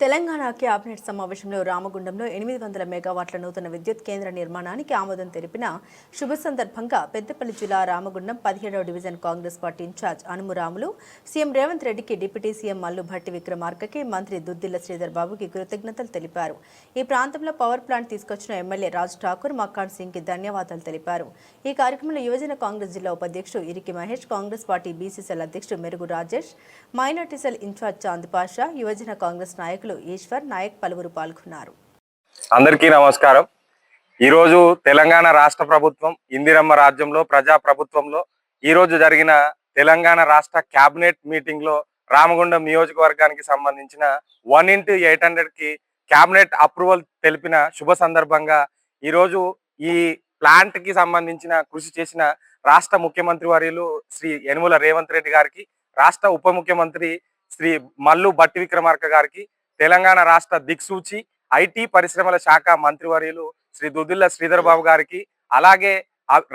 Telangana cabinet సమావేశంలో రామగుండంలో ఎనిమిది వందల మెగావాట్ల నూతన విద్యుత్ కేంద్ర నిర్మాణానికి ఆమోదం తెలిపిన శుభ సందర్భంగా పెద్దపల్లి జిల్లా రామగుండం పదిహేడవ division Congress party incharge అనుమురాములు CM Revanth రెడ్డికి డిప్యూటీ సీఎం మల్లు భట్టి విక్రమార్కకి మంత్రి దుద్దిల్ల శ్రీధర్ బాబుకి కృతజ్ఞతలు తెలిపారు. ఈ ప్రాంతంలో పవర్ ప్లాంట్ తీసుకొచ్చిన ఎమ్మెల్యే రాజ్ ఠాకూర్ మక్కాన్ సింగ్కి ధన్యవాదాలు తెలిపారు. ఈ కార్యక్రమంలో యువజన కాంగ్రెస్ జిల్లా ఉపాధ్యక్షుడు ఇరికి మహేష్ కాంగ్రెస్ పార్టీ బీసీసీఎల్ అధ్యక్షుడు Merugu Rajesh minority cell incharge Chand Pasha యువజన కాంగ్రెస్ నాయకులు ఈశ్వర్ నాయక్ పలువురు పాల్గొన్నారు. అందరికీ నమస్కారం. ఈరోజు తెలంగాణ రాష్ట్ర ప్రభుత్వం ఇందిరమ్మ రాజ్యంలో ప్రజా ప్రభుత్వంలో ఈరోజు జరిగిన తెలంగాణ రాష్ట్ర క్యాబినెట్ మీటింగ్లో రామగుండం నియోజకవర్గానికి సంబంధించిన వన్ ఇంటూ ఎయిట్ హండ్రెడ్కి క్యాబినెట్ అప్రూవల్ తెలిపిన శుభ సందర్భంగా ఈరోజు ఈ ప్లాంట్కి సంబంధించిన కృషి చేసిన రాష్ట్ర ముఖ్యమంత్రి వర్యులు శ్రీ యనుమల రేవంత్ రెడ్డి గారికి రాష్ట్ర ఉప ముఖ్యమంత్రి శ్రీ మల్లు భట్టి విక్రమార్క గారికి తెలంగాణ రాష్ట్ర దిక్సూచి ఐటీ పరిశ్రమల శాఖ మంత్రివర్యులు శ్రీ దుద్దిల్ల శ్రీధర్ బాబు గారికి అలాగే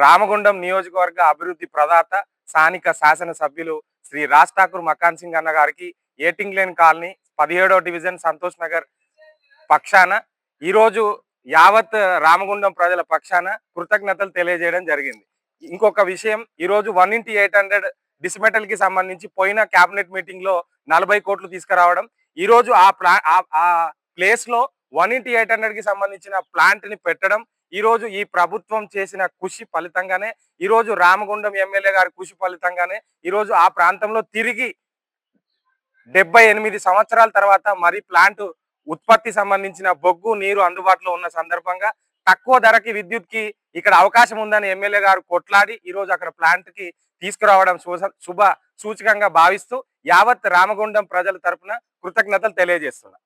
రామగుండం నియోజకవర్గ అభివృద్ధి ప్రదాత స్థానిక శాసనసభ్యులు శ్రీ రాజ్ ఠాకూర్ మకాన్ సింగ్ అన్న గారికి ఏటింగ్ లేన్ కాలనీ పదిహేడో డివిజన్ సంతోష్ నగర్ పక్షాన ఈరోజు యావత్ రామగుండం ప్రజల పక్షాన కృతజ్ఞతలు తెలియజేయడం జరిగింది. ఇంకొక విషయం ఈరోజు వన్ ఇంటి ఎయిట్ హండ్రెడ్ డిస్మెటల్కి సంబంధించి పోయిన కేబినెట్ మీటింగ్లో నలభై కోట్లు తీసుకురావడం ఈరోజు ఆ ప్లా ఆ- ప్లేస్లో ప్లేస్లో వన్ ఇంటి ఎయిట్ హండ్రెడ్కి సంబంధించిన ప్లాంట్ని పెట్టడం ఈరోజు ఈ ప్రభుత్వం చేసిన కృషి ఫలితంగానే ఈరోజు రామగుండం ఎమ్మెల్యే గారి కృషి ఫలితంగానే ఈరోజు ఆ ప్రాంతంలో తిరిగి డెబ్బై ఎనిమిది సంవత్సరాల తర్వాత మరి ప్లాంట్ ఉత్పత్తి సంబంధించిన బొగ్గు నీరు అందుబాటులో ఉన్న సందర్భంగా తక్కువ ధరకి విద్యుత్కి ఇక్కడ అవకాశం ఉందని ఎమ్మెల్యే గారు కొట్లాడి ఈరోజు అక్కడ ప్లాంట్కి తీసుకురావడం శుభ శుభ సూచకంగా భావిస్తూ యావత్ రామగుండం ప్రజల తరపున కృతజ్ఞతలు తెలియజేస్తున్నా.